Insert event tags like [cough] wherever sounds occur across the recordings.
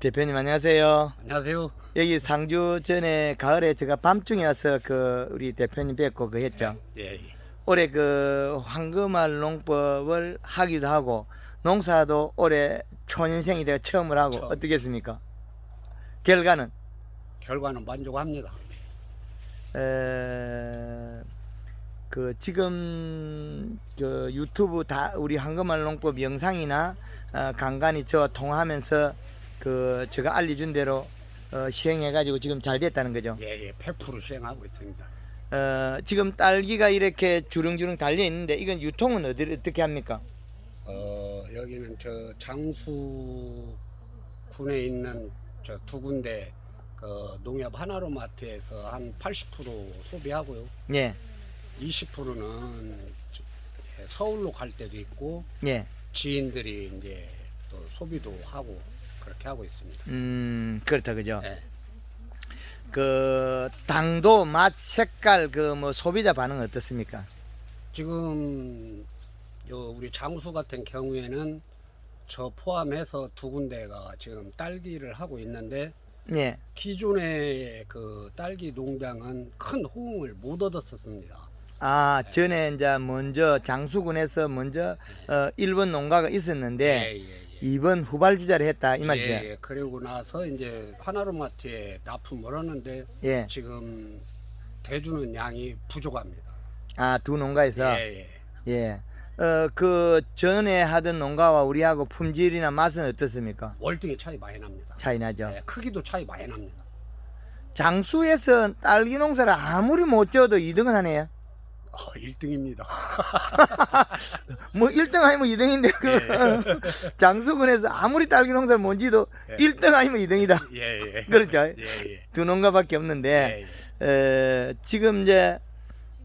대표님 안녕하세요. 안녕하세요. 여기 상주 전에 가을에 제가 밤중에 와서 그 우리 대표님 뵙고 그 했죠. 예, 예. 올해 그 황금알 농법을 하기도 하고 농사도 올해 초년생이 되어 처음을 하고 처음. 어떻겠습니까? 결과는 결과는 만족합니다. 에, 그 지금 그 유튜브 다 우리 황금알 농법 영상이나 어, 간간히 저와 통화하면서 그 제가 알려준 대로 어, 시행해가지고 지금 잘 됐다는 거죠. 예, 예. 100% 수행하고 있습니다. 어, 지금 딸기가 이렇게 주렁주렁 달려 있는데 이건 유통은 어디 어떻게 합니까? 어, 여기는 저 장수 군에 있는 저 두 군데 그 농협 하나로마트에서 한 80% 소비하고요. 예, 20%는 서울로 갈 때도 있고 예, 지인들이 이제 또 소비도 하고 그렇게 하고 있습니다. 음 그렇다 그죠. 예. 그 당도, 맛, 색깔 그 뭐 소비자 반응 어떻습니까? 지금 요 우리 장수 같은 경우에는 저 포함해서 두 군데가 지금 딸기를 하고 있는데 예, 기존의 그 딸기 농장은 큰 호응을 못 얻었었습니다. 아 전에 이제 먼저 장수군에서 먼저 어, 일본 농가가 있었는데 예, 예, 예. 이번 후발주자를 했다 이 말이죠. 예, 예. 그리고 나서 이제 하나로마트에 납품을 하는데 예, 지금 대주는 양이 부족합니다. 아 두 농가에서 예, 예. 예, 어 그 전에 하던 농가와 우리하고 품질이나 맛은 어떻습니까? 월등히 차이 많이 납니다. 차이 나죠. 예, 크기도 차이 많이 납니다. 장수에서 딸기 농사를 아무리 못 지어도 2등은 하네요. 어, 1등입니다. [laughs] 뭐 1등 아니면 2등인데 그 [laughs] 장수군에서 아무리 딸기 농사를 못 지어도 예. 1등 아니면 2등이다. 예, 예. [laughs] 그렇죠. 예, 예. 두 농가밖에 없는데 예, 예. 에, 지금 이제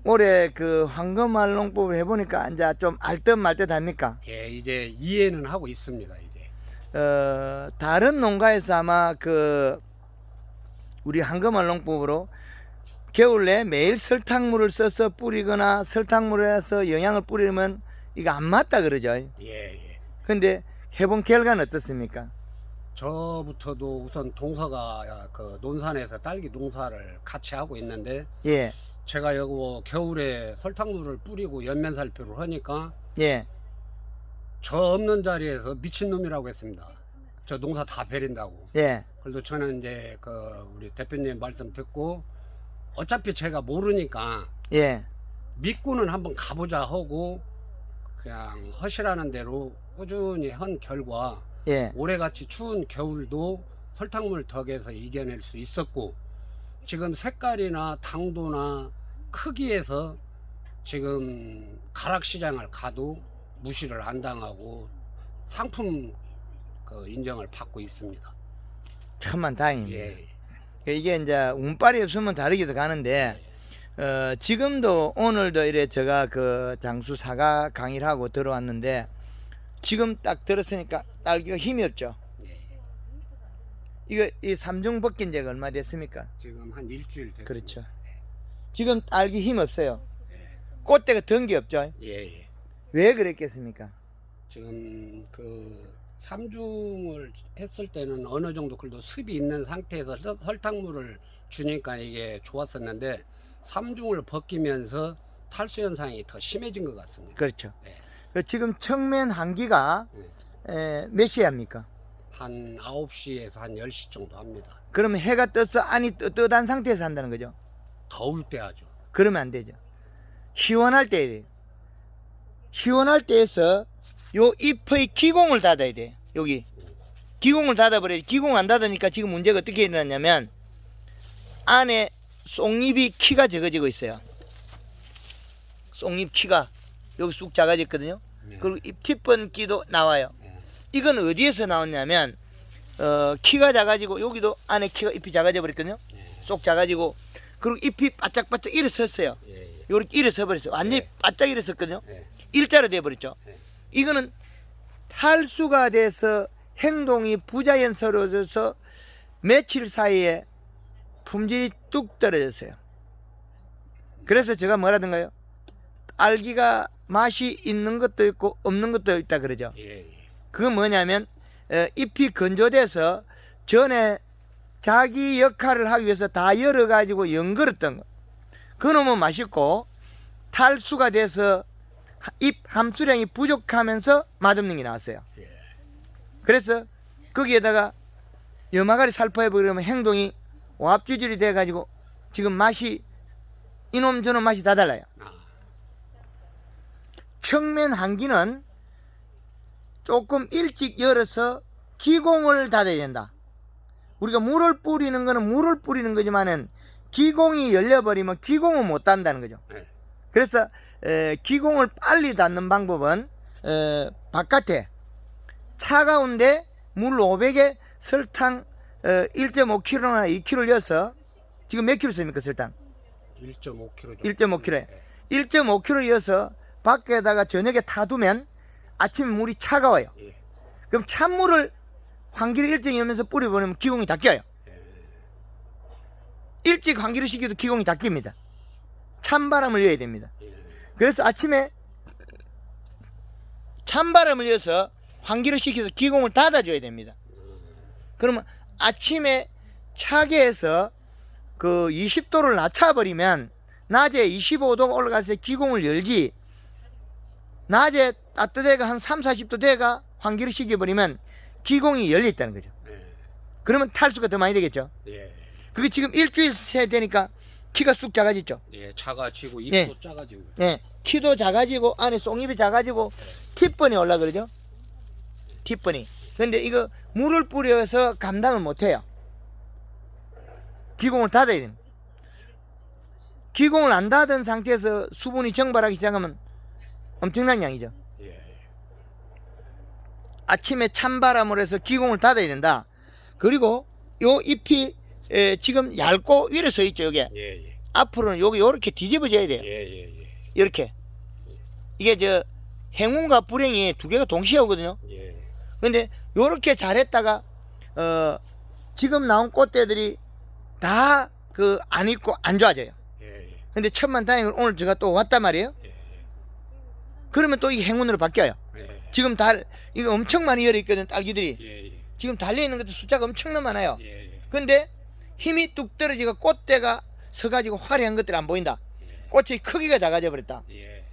올해 그 황금알 농법을 해보니까 이제 좀 알듯 말듯 합니까? 예, 이제 이해는 하고 있습니다. 이제 어, 다른 농가에서 아마 그 우리 황금알 농법으로 겨울에 매일 설탕물을 써서 뿌리거나 설탕물에서 영양을 뿌리면 이거 안 맞다 그러죠. 예, 예. 근데 해본 결과는 어떻습니까? 저부터도 우선 동서가 그 논산에서 딸기 농사를 같이 하고 있는데 예, 제가 여기 뭐 겨울에 설탕물을 뿌리고 연면 살포를 하니까 예, 저 없는 자리에서 미친놈이라고 했습니다. 저 농사 다 베린다고. 예, 그래도 저는 이제 그 우리 대표님 말씀 듣고 어차피 제가 모르니까 예, 믿고는 한번 가보자 하고 그냥 허시라는 대로 꾸준히 한 결과 예, 올해같이 추운 겨울도 설탕물 덕에서 이겨낼 수 있었고 지금 색깔이나 당도나 크기에서 지금 가락시장을 가도 무시를 안 당하고 상품 그 인정을 받고 있습니다. 천만 다행입니다. 예. 이게 이제 운빨이 없으면 다르기도 가는데 어, 지금도 오늘도 이래 제가 그 장수 사과 강의를 하고 들어왔는데 지금 딱 들었으니까 딸기가 힘이 없죠. 예. 이거 이 삼중 벗긴 지가 얼마 됐습니까? 지금 한 일주일 됐습니다. 그렇죠. 지금 딸기 힘 없어요. 꽃대가 든게 없죠. 예, 예. 왜 그랬겠습니까? 지금 그 삼중을 했을 때는 어느 정도 그래도 습이 있는 상태에서 설- 설탕물을 주니까 이게 좋았었는데 삼중을 벗기면서 탈수 현상이 더 심해진 것 같습니다. 그렇죠. 네. 그 지금 청면 한기가 에, 몇 시에 합니까? 한 9시에서 한 10시 정도 합니다. 그러면 해가 떠서 안이 뜨, 뜨단 상태에서 한다는 거죠. 더울 때 하죠. 그러면 안 되죠. 시원할 때. 시원할 때에서 요 잎의 기공을 닫아야 돼. 여기 기공을 닫아버려야 기공 안 닫으니까 지금 문제가 어떻게 일어났냐면 안에 쏙잎이 키가 적어지고 있어요. 쏙잎 키가 여기 쑥 작아졌거든요. 네. 그리고 잎 뒷번기도 나와요. 네. 이건 어디에서 나왔냐면 어, 키가 작아지고 여기도 안에 키가 잎이 작아져 버렸거든요. 네. 쏙 작아지고 그리고 잎이 바짝바짝 일어섰어요. 예, 예. 요렇게 일어서 버렸어요. 완전히 네. 바짝 일어섰거든요. 네. 일자로 돼 버렸죠. 네. 이거는 탈수가 돼서 행동이 부자연스러워져서 며칠 사이에 품질이 뚝 떨어졌어요. 그래서 제가 뭐라든가요? 알기가 맛이 있는 것도 있고 없는 것도 있다 그러죠. 예, 예. 그건 뭐냐면 에, 잎이 건조돼서 전에 자기 역할을 하기 위해서 다 열어가지고 연걸었던 거. 그놈은 맛있고 탈수가 돼서 하- 잎 함수량이 부족하면서 맛없는 게 나왔어요. 예. 그래서 거기에다가 염화가리 살포해 버리면 행동이 오합지질이 돼가지고 지금 맛이 이놈 저놈 맛이 다 달라요. 아, 청면 한기는 조금 일찍 열어서 기공을 닫아야 된다. 우리가 물을 뿌리는 거는 물을 뿌리는 거지만은 기공이 열려버리면 기공을 못 닫는다는 거죠. 예. 그래서 에, 기공을 빨리 닫는 방법은 에, 바깥에 차가운데 물 500에 설탕 어, 1.5kg나 2kg를 넣어서 지금 몇 킬로 씁니까 설탕? 1.5kg 정도. 1.5kg에 예. 1.5kg 이어서 밖에다가 저녁에 타두면 아침에 물이 차가워요. 예. 그럼 찬물을 환기를 일찍 열면서 뿌려버리면 기공이 닦여요. 예. 일찍 환기를 시켜도 기공이 닦입니다. 찬바람을 넣어야 됩니다. 예. 그래서 아침에 찬바람을 넣어서 환기를 시켜서 기공을 닫아줘야 됩니다. 그러면 아침에 차게 해서 그 20도를 낮춰버리면 낮에 25도가 올라가서 기공을 열지 낮에 따뜻해가 한 3, 40도 돼가 환기를 시켜버리면 기공이 열려있다는 거죠. 예. 그러면 탈수가 더 많이 되겠죠. 예. 그게 지금 일주일 새 되니까 키가 쑥 작아졌죠. 예. 작아지고 입도 예. 작아지고. 예, 키도 작아지고 안에 쏙잎이 작아지고 팁번이 올라 그러죠. 팁번이. 근데 이거 물을 뿌려서 감당을 못해요. 기공을 닫아야 됩니다. 기공을 안 닫은 상태에서 수분이 증발하기 시작하면 엄청난 양이죠. 예. 아침에 찬바람을 해서 기공을 닫아야 된다. 그리고 요 잎이 에, 지금 얇고 위로 서 있죠. 여기 예. 예. 앞으로는 여기 요렇게 뒤집어져야 돼요. 예. 예. 예. 이렇게 이게 저 행운과 불행이 두 개가 동시에 오거든요. 예. 근데 요렇게 잘했다가 어 지금 나온 꽃대들이 다 그 안 있고 안 좋아져요. 예. 예. 근데 천만 다행으로 오늘 제가 또 왔단 말이에요. 예. 그러면 또 이게 행운으로 바뀌어요. 예. 지금 달 이거 엄청 많이 열어 있거든 딸기들이. 예. 예. 지금 달려 있는 것도 숫자가 엄청나 많아요. 예. 예. 근데 힘이 뚝 떨어지고 꽃대가 서가지고 화려한 것들이 안 보인다. 꽃의 크기가 작아져 버렸다. 예.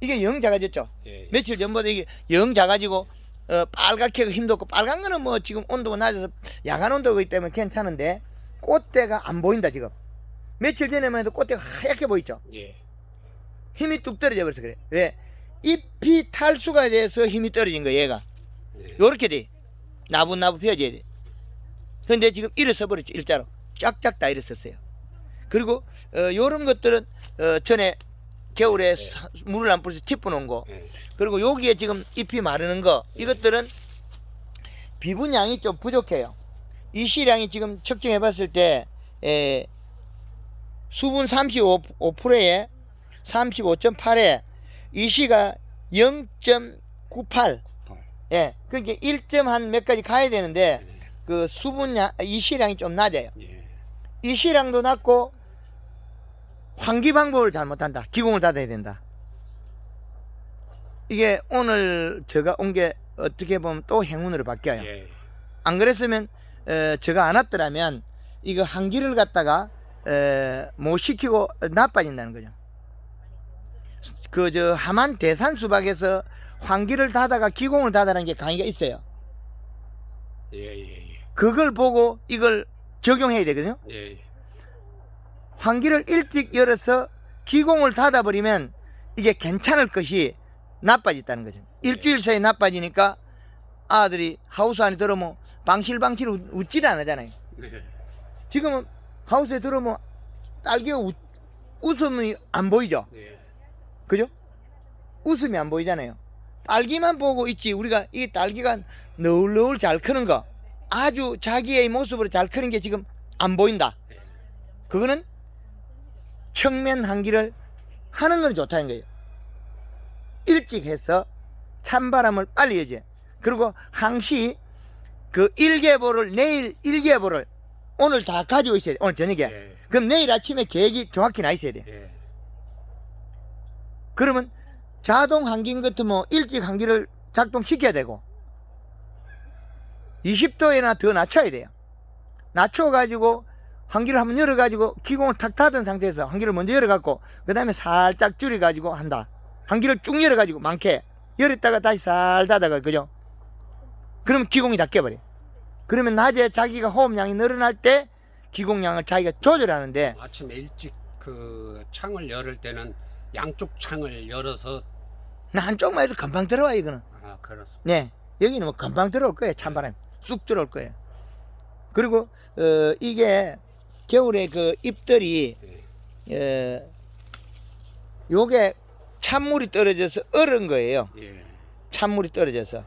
이게 영 작아졌죠. 예. 며칠 전보다 이게 영 작아지고 어, 빨갛게 힘도 없고 빨간 거는 뭐 지금 온도가 낮아서 야간 온도이기 때문에 괜찮은데 꽃대가 안 보인다 지금 며칠 전에만 해도 꽃대가 하얗게 보이죠 예. 힘이 뚝 떨어져 버려서 그래 왜 잎이 탈수가 돼서 힘이 떨어진 거야 얘가 예. 요렇게 돼 나분나분 펴져야 돼 근데 지금 일어서 버렸죠 일자로 쫙쫙 다 일어섰어요 그리고 어, 요런 것들은 어, 전에 겨울에 네. 사- 물을 안 뿌려서 팁 부놓은 거 예. 그리고 여기에 지금 잎이 마르는 거 이것들은 비분량이 좀 부족해요. 이 시량이 지금 측정해 봤을 때 에, 수분 35%에 35.8에 이 시가 0.98 예, 그러니까 1점 한 몇 가지 가야 되는데 그 수분량 이 시량이 좀 낮아요. 예. 이 시량도 낮고 환기 방법을 잘못한다. 기공을 닫아야 된다. 이게 오늘 제가 온 게 어떻게 보면 또 행운으로 바뀌어요. 예. 안 그랬으면 에, 제가 안 왔더라면 이거 한기를 갖다가 에, 못 시키고 나빠진다는 거죠. 그 저 하만 대산 수박에서 환기를 닫아가 기공을 닫아라는 게 강의가 있어요. 예. 예. 그걸 보고 이걸 적용해야 되거든요. 예. 예. 환기를 일찍 열어서 기공을 닫아버리면 이게 괜찮을 것이 나빠졌다는 거죠. 일주일 사이에 나빠지니까 아들이 하우스 안에 들어오면 방실방실 웃- 웃질 안 하잖아요. 네. 지금은 하우스에 들어오면 딸기가 웃, 웃음이 안 보이죠. 예. 그죠? 웃음이 안 보이잖아요. 딸기만 보고 있지 우리가 이 딸기가 너울너울 잘 크는 거 아주 자기의 모습으로 잘 크는 게 지금 안 보인다. 그거는 청면 한기를 하는 건 좋다는 거예요. 일찍 해서 찬바람을 빨리 여지. 그리고 항시 그 일개보를 내일 일개보를 오늘 다 가지고 있어야 돼. 오늘 저녁에. 예. 그럼 내일 아침에 계획이 정확히 나 있어야 돼. 예. 그러면 자동 환기인 같으면 일찍 환기를 작동시켜야 되고 20도에나 더 낮춰야 돼요. 낮춰가지고 환기를 한번 열어가지고 기공을 탁 닫은 상태에서 환기를 먼저 열어갖고 그 다음에 살짝 줄여가지고 한다. 환기를 쭉 열어가지고 많게 열었다가 다시 살 닫아가 그죠? 그러면 기공이 다 깨버려. 그러면 낮에 자기가 호흡량이 늘어날 때 기공량을 자기가 조절하는데 아침에 일찍 그 창을 열을 때는 양쪽 창을 열어서 나 한쪽만 해도 금방 들어와 이거는. 아 그렇습니다. 네, 여기는 뭐 금방 들어올 거예요. 찬바람이 쑥 들어올 거예요. 그리고 어, 이게 겨울에 그 잎들이 예. 어, 요게 찬물이 떨어져서 얼은 거예요. 예. 찬물이 떨어져서.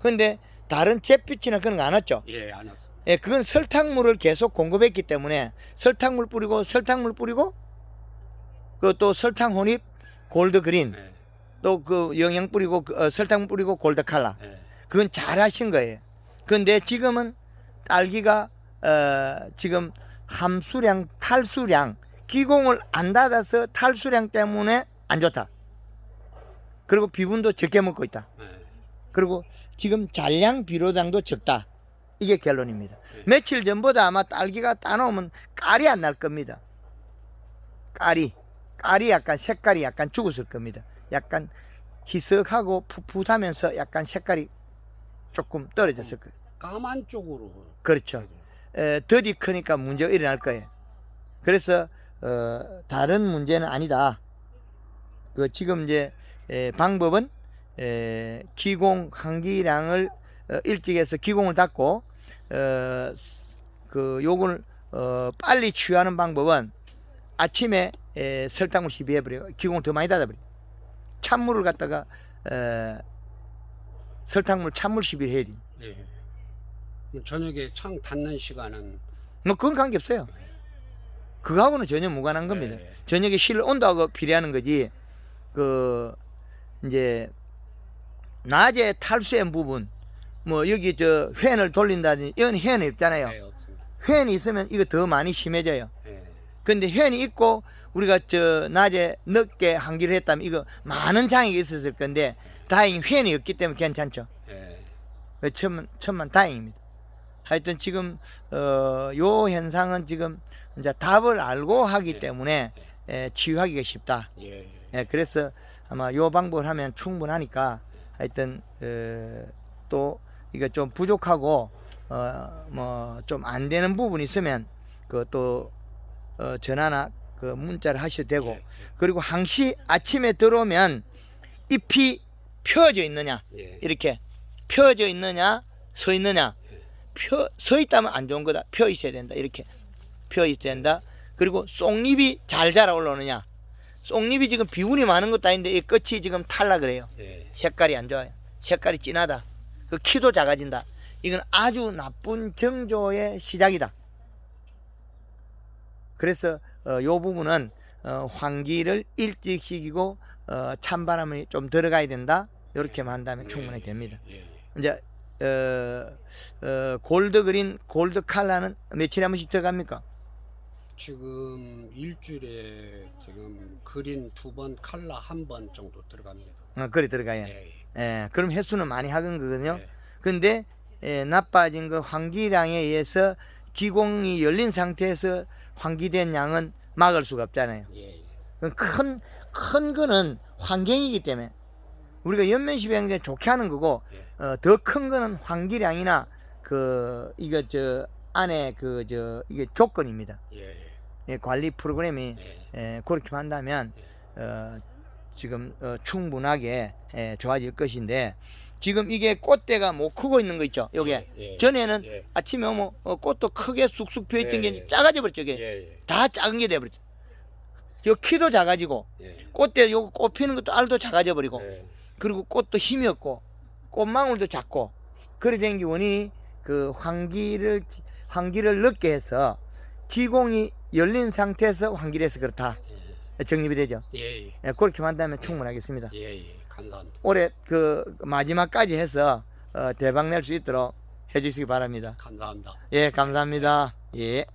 근데 다른 잿빛이나 그런 거 안 왔죠. 예, 안 왔습니다. 예, 그건 설탕물을 계속 공급했기 때문에 설탕물 뿌리고 설탕물 뿌리고 그또 설탕 혼입 골드 그린 예. 또그 영양 뿌리고 그, 어, 설탕 뿌리고 골드 칼라 예. 그건 잘 하신 거예요. 근데 지금은 딸기가 어, 지금 함수량, 탈수량, 기공을 안 닫아서 탈수량 때문에 안 좋다. 그리고 비분도 적게 먹고 있다. 예. 그리고 지금 잔량 비료당도 적다. 이게 결론입니다. 네. 며칠 전보다 아마 딸기가 따놓으면 깔이 안 날 겁니다. 깔이. 깔이 약간 색깔이 약간 죽었을 겁니다. 약간 희석하고 풋풋하면서 약간 색깔이 조금 떨어졌을 거예요. 까만 쪽으로 그렇죠. 에, 더디 크니까 문제가 일어날 거예요. 그래서 어, 다른 문제는 아니다. 그 지금 이제 에, 방법은 에, 기공 환기량을 어, 일찍 해서 기공을 닫고 어, 그 요걸 어, 빨리 취하는 방법은 아침에 에, 설탕물 시비해버려 기공을 더 많이 닫아버려 찬물을 갖다가 에, 설탕물 찬물 시비를 해야 돼. 예. 그럼 저녁에 창 닫는 시간은 뭐 그건 관계 없어요. 그거하고는 전혀 무관한 겁니다. 예. 저녁에 실 온도하고 비례하는 거지. 그 이제 낮에 탈수한 부분 뭐 여기 저 팬을 돌린다든지 없잖아요. 예, 없습니다. 팬이 있으면 이거 더 많이 심해져요. 예. 근데 팬이 있고 우리가 저 낮에 늦게 환기를 했다면 이거 많은 장이 있었을 건데 다행히 팬이 없기 때문에 괜찮죠. 예. 그 천만, 천만 다행입니다. 하여튼 지금 어, 요 현상은 지금 이제 답을 알고 하기 예. 때문에 에, 치유하기가 쉽다. 예. 예, 그래서 아마 요 방법을 하면 충분하니까 하여튼 어, 또 이거 좀 부족하고 어, 뭐 좀 안 되는 부분이 있으면 그또 어, 전화나 그 문자를 하셔도 되고 예. 그리고 항시 아침에 들어오면 잎이 펴져 있느냐 예. 이렇게 펴져 있느냐 서 있느냐 펴 서 있다면 안 좋은 거다. 펴 있어야 된다. 이렇게. 펴 있어야 된다. 그리고 쏙잎이 잘 자라 올라오느냐. 쏙잎이 지금 비운이 많은 것도 아닌데 이 끝이 지금 탈라 그래요. 예. 색깔이 안 좋아요. 색깔이 진하다. 그 키도 작아진다. 이건 아주 나쁜 정조의 시작이다. 그래서 어, 요 부분은 어, 환기를 일찍 시키고 어, 찬바람이 좀 들어가야 된다. 이렇게만 한다면 충분히 됩니다. 예. 이제 어, 어, 골드 그린 골드 칼라는 며칠에 한 번씩 들어갑니까? 지금 일주일에 지금 그린 두 번, 칼라 한 번 정도 들어갑니다. 어, 그래 들어가요. 예. 예, 그럼 횟수는 많이 하건 거거든요. 예. 근데 예, 나빠진 그 환기량에 의해서 기공이 열린 상태에서 환기된 양은 막을 수가 없잖아요. 예. 큰, 큰 거는 환경이기 때문에 우리가 연면시비하는 게 좋게 하는 거고 예. 어, 더 큰 거는 환기량이나 그 이거 저 안에 그 저 이게 조건입니다. 예. 예, 관리 프로그램이 예. 예, 그렇게 한다면 어, 지금 어, 충분하게 예, 좋아질 것인데 지금 이게 꽃대가 못 크고 있는 거 있죠? 요게 예. 전에는 예. 아침에 오면 어, 꽃도 크게 쑥쑥 피어 있던 예, 게 예. 작아져 버렸죠. 이게 예. 다 작은 게 돼 버렸죠. 요 키도 작아지고 예. 꽃대 요거 꽃 피는 것도 알도 작아져 버리고 예. 그리고 꽃도 힘이 없고 꽃망울도 작고 그래 된게 원인이 그 환기를 환기를 늦게 해서 기공이 열린 상태에서 환기를 해서 그렇다 정립이 되죠. 예. 예. 예, 그렇게 한다면 충분하겠습니다. 예. 예. 감사합니다. 올해 그 마지막까지 해서 어, 대박 낼 수 있도록 해주시기 바랍니다. 감사합니다. 예, 감사합니다. 예.